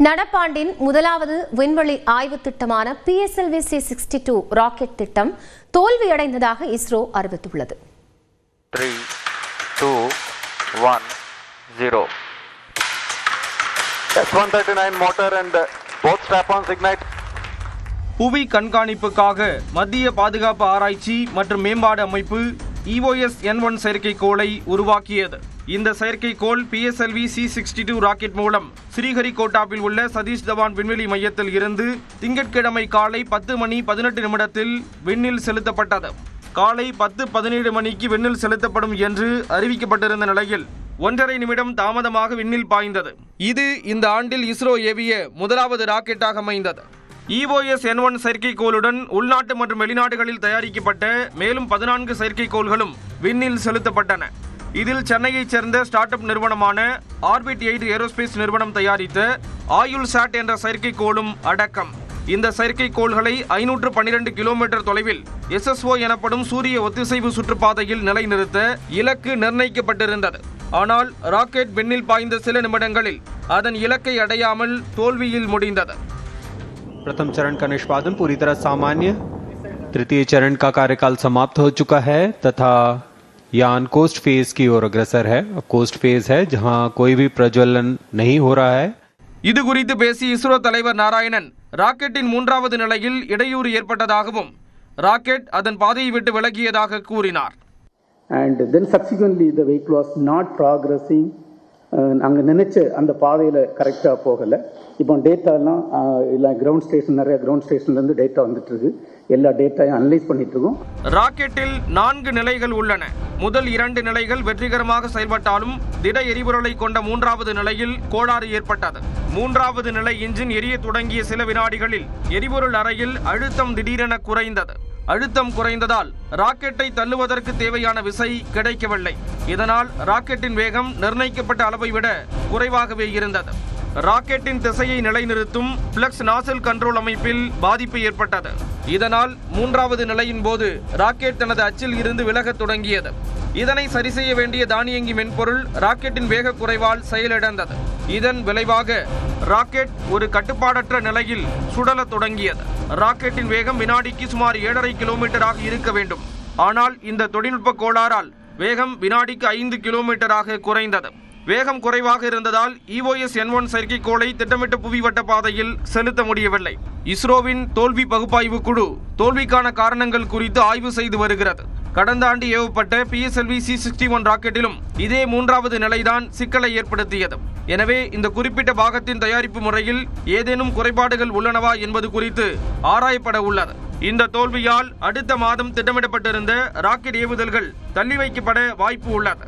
நடப்பாண்டின் முதலாவது விண்வெளி ஆய்வு திட்டமான PSLV C sixty two rocket திட்டம் தோல்வியடைந்ததாக இஸ்ரோ அறிவித்துள்ளது three, two, one, zero. S139 motor and both strap-ons ignite. புவி கண்காணிப்புக்காக மத்திய பாதுகாப்பு ஆராய்ச்சி மற்றும் மேம்பாடு அமைப்பு இஓஎஸ் என் ஒன் செயற்கைக்கோளை உருவாக்கியது. இந்த செயற்கைக்கோள் PSLV C sixty two rocket மூலம் ஸ்ரீஹரிகோட்டாவில் உள்ள சதீஷ் தவான் விண்வெளி மையத்தில் இருந்து திங்கட்கிழமை காலை பத்து மணி பதினெட்டு நிமிடத்தில் விண்ணில் செலுத்தப்பட்டது. காலை பத்து பதினேழு மணிக்கு விண்ணில் செலுத்தப்படும் என்று அறிவிக்கப்பட்டிருந்த நிலையில் ஒன்றரை நிமிடம் தாமதமாக விண்ணில் பாய்ந்தது. இது இந்த ஆண்டில் இஸ்ரோ ஏவிய முதலாவது ராக்கெட்டாக அமைந்தது. இஓஎஸ் என் ஒன் செயற்கைக்கோளுடன் உள்நாட்டு மற்றும் வெளிநாடுகளில் தயாரிக்கப்பட்ட மேலும் பதினான்கு செயற்கைக்கோள்களும் விண்ணில் செலுத்தப்பட்டன. இதில் சென்னையைச் சேர்ந்த ஸ்டார்ட் அப் நிறுவனமான ஆர்பிட் எயிட் ஏரோஸ்பேஸ் நிறுவனம் தயாரித்த ஆயுள் சாட் என்ற செயற்கைக்கோளும் அடக்கம். இந்த செயற்கைக்கோள்களை ஐநூற்று பன்னிரண்டு கிலோமீட்டர் தொலைவில் எஸ்எஸ்ஓ எனப்படும் சூரிய ஒத்திசைவு சுற்றுப்பாதையில் நிலைநிறுத்த இலக்கு நிர்ணயிக்கப்பட்டிருந்தது. ஆனால் ராக்கெட் விண்ணில் பாய்ந்த சில நிமிடங்களில் அதன் இலக்கை அடையாமல் தோல்வியில் முடிந்தது. प्रथम चरण का निष्पादन पूरी तरह सामान्य तृतीय चरण का कार्यकाल समाप्त हो चुका है तथा यान कोस्ट फेज की ओर अग्रसर है कोस्ट फेज है जहां कोई भी प्रज्वलन नहीं हो रहा है இது குறித்து பேசிய இஸ்ரோ தலைவர் நாராயணன் ராக்கெட்டின் மூன்றாவது நிலையில் இடையூறு ஏற்பட்டதாகவும் ராக்கெட் அதன் பாதையை விட்டு விலகியதாக கூறினார் and then subsequently the vehicle was not progressing நாங்கள் நினச்ச அந்த பாதையில் கரெக்டாக போகலை. இப்போ டேட்டாலாம் இல்லை கிரவுண்ட் ஸ்டேஷன் நிறைய கிரவுண்ட் ஸ்டேஷன்லேருந்து டேட்டா வந்துட்டுருக்கு எல்லா டேட்டாயும் அனலைஸ் பண்ணிட்டு இருக்கோம். ராக்கெட்டில் நான்கு நிலைகள் உள்ளன. முதல் இரண்டு நிலைகள் வெற்றிகரமாக செயல்பட்டாலும் திட எரிபொருளை கொண்ட மூன்றாவது நிலையில் கோளாறு ஏற்பட்டது. மூன்றாவது நிலை இன்ஜின் எரிய தொடங்கிய சில வினாடிகளில் எரிபொருள் அறையில் அழுத்தம் திடீரென குறைந்தது. அழுத்தம் குறைந்ததால் ராக்கெட்டை தள்ளுவதற்கு தேவையான விசை கிடைக்கவில்லை. இதனால் ராக்கெட்டின் வேகம் நிர்ணயிக்கப்பட்ட அளவை விட குறைவாகவே இருந்தது. ராக்கெட்டின் திசையை நிலைநிறுத்தும் பிளக்ஸ் நாசல் கண்ட்ரோல் அமைப்பில் பாதிப்பு ஏற்பட்டது. இதனால் மூன்றாவது நிலையின் போது ராக்கெட் தனது அச்சில் இருந்து விலகத் தொடங்கியது. இதனை சரி செய்ய வேண்டிய தானியங்கி மென்பொருள் ராக்கெட்டின் வேக குறைவால் செயலிழந்தது. இதன் விளைவாக ராக்கெட் ஒரு கட்டுப்பாடற்ற நிலையில் சுடலத் தொடங்கியது. ராக்கெட்டின் வேகம் வினாடிக்கு சுமார் ஏழரை கிலோமீட்டராக இருக்க வேண்டும். ஆனால் இந்த தொழில்நுட்ப கோளாறால் வேகம் வினாடிக்கு ஐந்து கிலோமீட்டராக குறைந்தது. வேகம் குறைவாக இருந்ததால் இஓஎஸ் என் ஒன் செயற்கைக்கோளை திட்டமிட்ட புவிவட்ட பாதையில் செலுத்த முடியவில்லை. இஸ்ரோவின் தோல்வி பகுப்பாய்வு குழு தோல்விக்கான காரணங்கள் குறித்து ஆய்வு செய்து வருகிறது. கடந்த ஆண்டு ஏவப்பட்ட பிஎஸ்எல்வி சி சிக்ஸ்டி ஒன் ராக்கெட்டிலும் இதே மூன்றாவது நிலைதான் சிக்கலை ஏற்படுத்தியது. எனவே இந்த குறிப்பிட்ட பாகத்தின் தயாரிப்பு முறையில் ஏதேனும் குறைபாடுகள் உள்ளனவா என்பது குறித்து ஆராயப்பட உள்ளது. இந்த தோல்வியால் அடுத்த மாதம் திட்டமிடப்பட்டிருந்த ராக்கெட் ஏவுதல்கள் தள்ளி வைக்கப்பட வாய்ப்பு உள்ளது.